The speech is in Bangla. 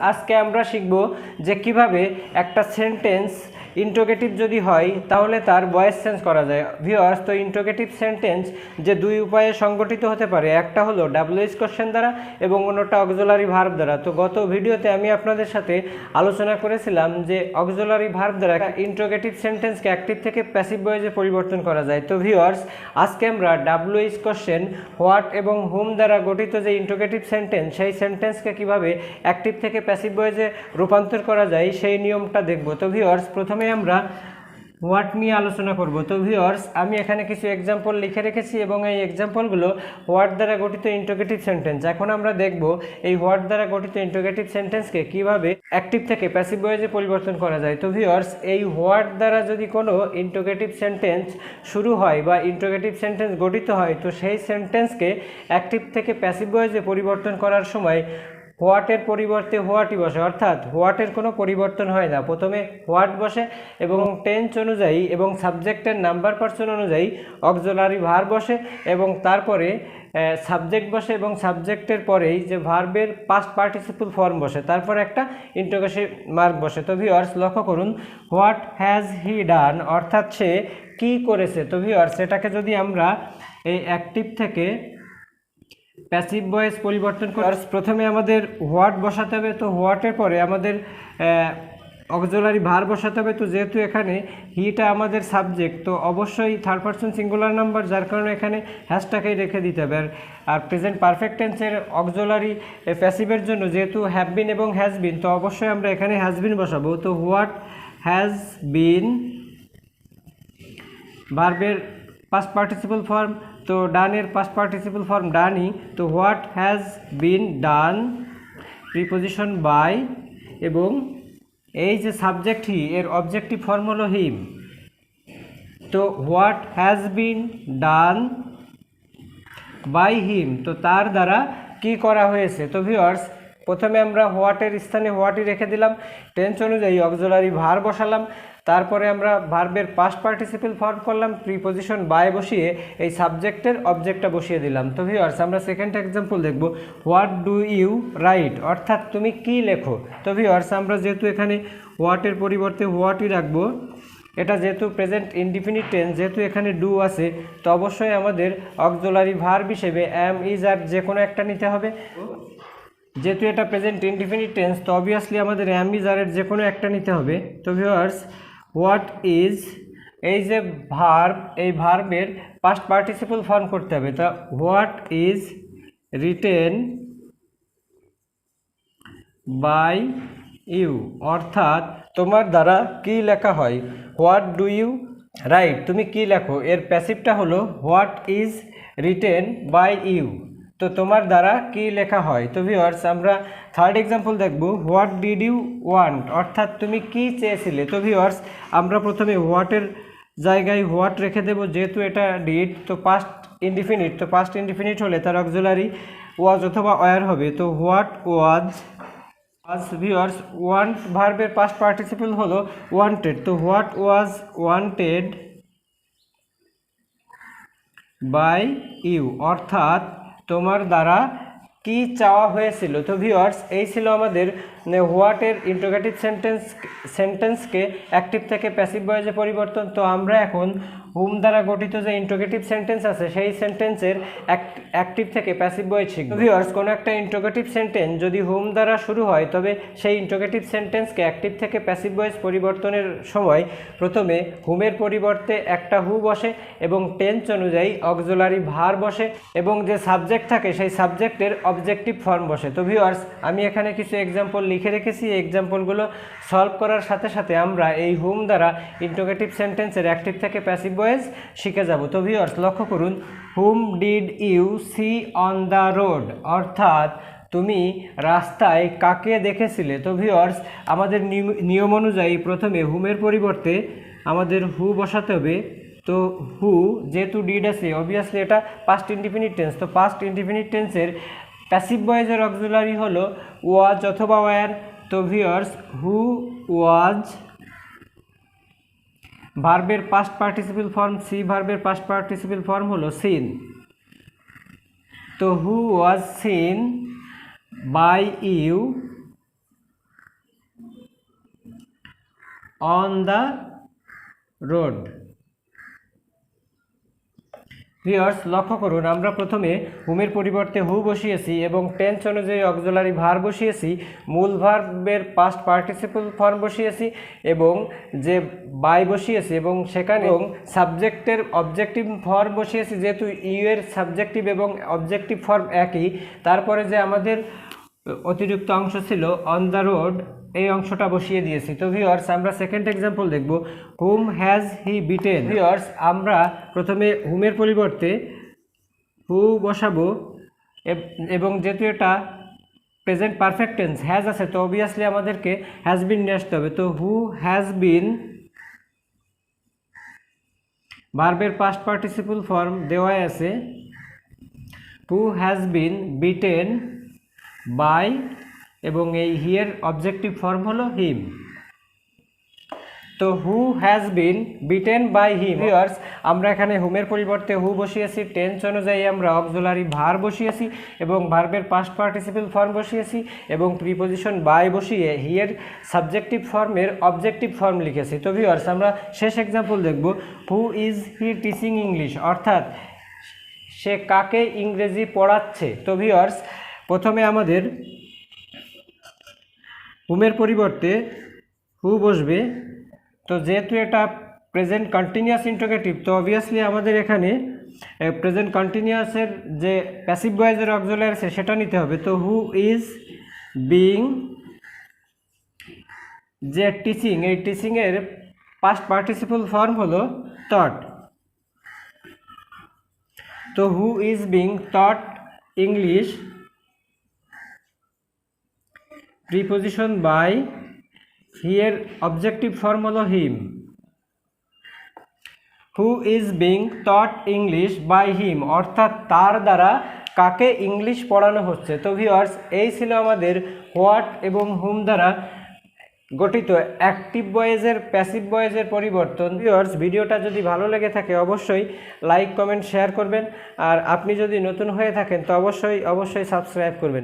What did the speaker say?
আজকে আমরা শিখব যে কীভাবে একটা সেন্টেন্স ইন্টোগেটিভ যদি হয়, তাহলে তার ভয়েস চেঞ্জ করা যায়। ভিওয়ার্স তো ইন্টোগেটিভ সেন্টেন্স যে দুই উপায়ে সংগঠিত হতে পারে, একটা হলো ডাব্লিউএস কোশ্চেন দ্বারা এবং অন্যটা অক্সিলারি ভার্ব দ্বারা। তো গত ভিডিওতে আমি আপনাদের সাথে আলোচনা করেছিলাম যে অক্সিলারি ভার্ব দ্বারা ইন্টোগেটিভ সেন্টেন্সকে অ্যাক্টিভ থেকে প্যাসিভ ভয়েসে পরিবর্তন করা যায়। তো ভিওয়ার্স আজকে আমরা ডাব্লিউএস কোশ্চেন হোয়াট এবং হুম দ্বারা গঠিত যে ইন্টোগেটিভ সেন্টেন্স সেই সেন্টেন্সকে কীভাবে অ্যাক্টিভ থেকে প্যাসিভ ভয়েসে রূপান্তর করা যায়, সেই নিয়মটা দেখব। তো ভিওয়ার্স প্রথমে আমরা হোয়াট নিয়ে আলোচনা করব। তো ভিওয়ার্স আমি এখানে কিছু এক্সাম্পল লিখে রেখেছি এবং এই এক্সাম্পলগুলো হোয়াট দ্বারা গঠিত ইন্টোগেটিভ সেন্টেন্স এখন আমরা দেখব এই হোয়াট দ্বারা গঠিত ইন্টোগেটিভ সেন্টেন্সকে কীভাবে অ্যাক্টিভ থেকে প্যাসিভ ভয়েসে পরিবর্তন করা যায়। তো ভিওয়ার্স এই হোয়াট দ্বারা যদি কোনো ইন্টোগেটিভ সেন্টেন্স শুরু হয় বা ইন্টোগেটিভ সেন্টেন্স গঠিত হয়, তো সেই সেন্টেন্সকে অ্যাক্টিভ থেকে প্যাসিভ ভয়েসে পরিবর্তন করার সময় হোয়াটের পরিবর্তে হোয়াটই বসে, অর্থাৎ হোয়াটের কোনো পরিবর্তন হয় না। প্রথমে হোয়াট বসে এবং টেন্স অনুযায়ী এবং সাবজেক্টের নাম্বার পার্সন অনুযায়ী অক্সিলারি ভার বসে এবং তারপরে সাবজেক্ট বসে এবং সাবজেক্টের পরেই যে ভার্বের পাস্ট পার্টিসিপল ফর্ম বসে, তারপর একটা ইন্টোগেশন মার্ক বসে। তো ভিওয়ার্স লক্ষ্য করুন, হোয়াট হ্যাজ হি ডান, অর্থাৎ সে কী করেছে? তো ভিওয়ার্স সেটাকে যদি আমরা এই অ্যাক্টিভ থেকে প্যাসিভ ভয়েস পরিবর্তন করার প্রথমে আমাদের হোয়াট বসাতে হবে, তো হোয়াটের পরে আমাদের অক্সিলারি ভার বসাতে হবে, তো যেহেতু এখানে হিটা আমাদের সাবজেক্ট তো অবশ্যই থার্ড পার্সন সিঙ্গুলার নাম্বার যার কারণে এখানে হ্যাশটাকেই রেখে দিতে হবে। আর আর প্রেজেন্ট পারফেক্ট টেন্সের অক্সিলারি প্যাসিভের জন্য যেহেতু হ্যাভ বিন এবং হ্যাজ বিন তো অবশ্যই আমরা এখানে হ্যাজ বিন বসাবো। তো হোয়াট হ্যাজ বিন ভার্বের পাস্ট পার্টিসিপল ফর্ম তো ডানের পাস্ট পার্টিসিপল ফর্ম ডানই তো what has been done preposition by এবং এই যে সাবজেক্ট হি এর অবজেক্টিভ ফর্ম হলো হিম তো what has been done by him তো তার দ্বারা কি করা হয়েছে? তো ভিওয়ার্স প্রথমে আমরা হোয়াটের স্থানে হোয়াটই রেখে দিলাম। টেন্স অনুযায়ী অক্সিলারি ভার বসালাম। তারপরে আমরা ভার্বের পাস্ট পার্টিসিপেল ফর্ম করলাম প্রিপোজিশন বাই বসিয়ে এই সাবজেক্টের অবজেক্টটা বসিয়ে দিলাম। তো ভিওয়ার্স আমরা সেকেন্ড এক্সাম্পল দেখব। হোয়াট ডু ইউ রাইট অর্থাৎ তুমি কি লেখো? তো ভিওয়ার্স আমরা যেহেতু এখানে হোয়াটের পরিবর্তে হোয়াটই রাখব, এটা যেহেতু প্রেজেন্ট ইনডিফিনিট টেন্স যেহেতু এখানে ডু আছে, তো অবশ্যই আমাদের অক্সিলারি ভার্ব হিসেবে অ্যাম ইজ আর যে কোনো একটা নিতে হবে। যেহেতু এটা প্রেজেন্ট ইনডিফিনিট টেন্স তো অবভিয়াসলি আমাদের অ্যাম ইজ আরের যে কোনো একটা নিতে হবে। তো ভিওয়ার্স হোয়াট ইজ এই যে ভার্ব এই ভার্বের পাস্ট পার্টিসিপল ফর্ম করতে হবে। তা what is written by you অর্থাৎ তোমার দ্বারা কি লেখা হয়? হোয়াট ডু ইউ রাইট তুমি কি লেখো? এর প্যাসিভটা হলো what is written by you তো তোমার দ্বারা কি লেখা হয়? তো ভিওয়ার্স আমরা থার্ড এক্সাম্পল দেখব। হোয়াট ডিড ইউ ওয়ান্ট অর্থাৎ তুমি কি চেয়েছিলে? তো ভিওয়ার্স আমরা প্রথমে হোয়াটের জায়গায় হোয়াট রেখে দেব। যেহেতু এটা ডিড তো পাস্ট ইনডিফিনিট তো পাস্ট ইনডিফিনিট হলে তার অক্সিলারি ওয়াজ অথবা ওয়ার হবে। তো what was was viewers want ভার্বের পাস্ট পার্টিসিপল হলো ওয়ান্টেড তো what was wanted by you অর্থাৎ তোমার দ্বারা কি চাওয়া হয়েছিল? তো ভিওয়ার্স এই ছিল আমাদের হোয়াটের ইন্টোগ্রেটিভ সেন্টেন্স সেন্টেন্সকে অ্যাক্টিভ থেকে প্যাসিভ বয়েজে পরিবর্তন। তো আমরা এখন হুম দ্বারা গঠিত যে ইন্টোগেটিভ সেন্টেন্স আছে, সেই সেন্টেন্সের অ্যাক্টিভ থেকে প্যাসিভ ভয়েস শিখব ভিওয়ার্স কোনো একটা ইন্টোগেটিভ সেন্টেন্স যদি হুম দ্বারা শুরু হয়, তবে সেই ইন্টোগেটিভ সেন্টেন্সকে অ্যাক্টিভ থেকে প্যাসিভ ভয়েস পরিবর্তনের সময় প্রথমে হুমের পরিবর্তে একটা হু বসে এবং টেন্স অনুযায়ী অক্সিলারি ভার বসে এবং যে সাবজেক্ট থাকে, সেই সাবজেক্টের অবজেক্টিভ ফর্ম বসে। তো ভিওয়ার্স আমি এখানে কিছু এক্সাম্পল লিখে রেখেছি। এই এক্সাম্পলগুলো সলভ করার সাথে সাথে আমরা এই হুম দ্বারা ইন্টোগেটিভ সেন্টেন্সের অ্যাক্টিভ থেকে প্যাসিভ ভয়েস শিখে যাব। তো ভিওয়ার্স লক্ষ্য করুন whom did you see on the road অর্থাৎ, তুমি রাস্তায় কাকে দেখেছিলে? তো ভিওয়ার্স আমাদের নিয়ম- অনুযায়ী প্রথমে হুমের পরিবর্তে আমাদের হু বসাতে হবে। তো হু যেহেতু ডিড আছে অবভিয়াসলি এটা পাস্ট ইন্ডিফিনিট টেন্স তো পাস্ট ইন্ডিফিনিট টেন্সের প্যাসিভ বয়েজের অক্সিলারি হলো ওয়াজ অথবা ওয়ার তো ভিওয়ার্স হু ওয়াজ ভার্বের পাস্ট পার্টিসিপল ফর্ম সি ভার্বের পাস্ট পার্টিসিপল ফর্ম হলো সিন তো who was seen by you on the road viewers লক্ষ্য করুন, আমরা প্রথমে হুমের পরিবর্তে হু বসিয়েছি এবং টেন্স অনুযায়ী অক্সিলারি ভার বসিয়েছি, মূল ভার্বের পাস্ট পার্টিসিপল ফর্ম বসিয়েছি এবং যে বাই বসিয়েছি এবং সেখানে সাবজেক্টের অবজেক্টিভ ফর্ম বসিয়েছি, যেহেতু ইউ এর সাবজেক্টিভ এবং অবজেক্টিভ ফর্ম একই, তারপরে যে আমাদের অতিরিক্ত অংশ ছিল অন দ্য রোড এই অংশটা বসিয়ে দিয়েছি। তো ভিওয়ার্স আমরা সেকেন্ড এক্সাম্পল দেখব। Whom has he beaten viewers আমরা প্রথমে হুমের পরিবর্তে হু বসাবো। এবং যেহেতু এটা প্রেজেন্ট পারফেক্ট টেন্স হ্যাজ আছে, তো অবভিয়াসলি আমাদেরকে হ্যাজ বিন নিয়ে আসতে হবে। তো হু হ্যাজ বিন ভার্বের পাস্ট পার্টিসিপল ফর্ম দেওয়াই আছে। Who has been beaten by এবং এই হিয়ের অবজেক্টিভ ফর্ম হলো হিম তো who has been beaten by him viewers আমরা এখানে হুমের পরিবর্তে হু বসিয়েছি টেন্স অনুযায়ী আমরা অক্সিলারি ভার বসিয়েছি এবং ভার্বের পাস্ট পার্টিসিপেল ফর্ম বসিয়েছি এবং প্রিপোজিশন বাই বসিয়ে হিয়ের সাবজেক্টিভ ফর্মের অবজেক্টিভ ফর্ম লিখেছি। তো ভিওয়ার্স আমরা শেষ এক্সাম্পল দেখব। Who is he teaching English অর্থাৎ, সে কাকে ইংরেজি পড়াচ্ছে? তো ভিওয়ার্স প্রথমে আমাদের হুমের পরিবর্তে হু বসবে। তো যেহেতু এটা প্রেজেন্ট কন্টিনিউয়াস ইন্টোগেটিভ তো অবভিয়াসলি আমাদের এখানে প্রেজেন্ট কন্টিনিউয়াসের যে প্যাসিভ ভয়েসের অক্সিলারি আছে, সেটা নিতে হবে। তো হু ইজ বিং যে টিচিং এই টিচিংয়ের পাস্ট পার্টিসিপল ফর্ম হলো থট তো who is being thought English preposition by হিয়ের objective form হলো him who is being taught English by him অর্থাৎ তার দ্বারা কাকে ইংলিশ পড়ানো হচ্ছে? তো ভিওয়ার্স এই ছিল আমাদের হোয়াট এবং হুম দ্বারা গঠিত অ্যাক্টিভ বয়েজের প্যাসিভ বয়েজের পরিবর্তন। ভিওয়ার্স ভিডিওটা যদি ভালো লেগে থাকে, অবশ্যই লাইক কমেন্ট শেয়ার করবেন। আর আপনি যদি নতুন হয়ে থাকেন, তো অবশ্যই অবশ্যই সাবস্ক্রাইব করবেন।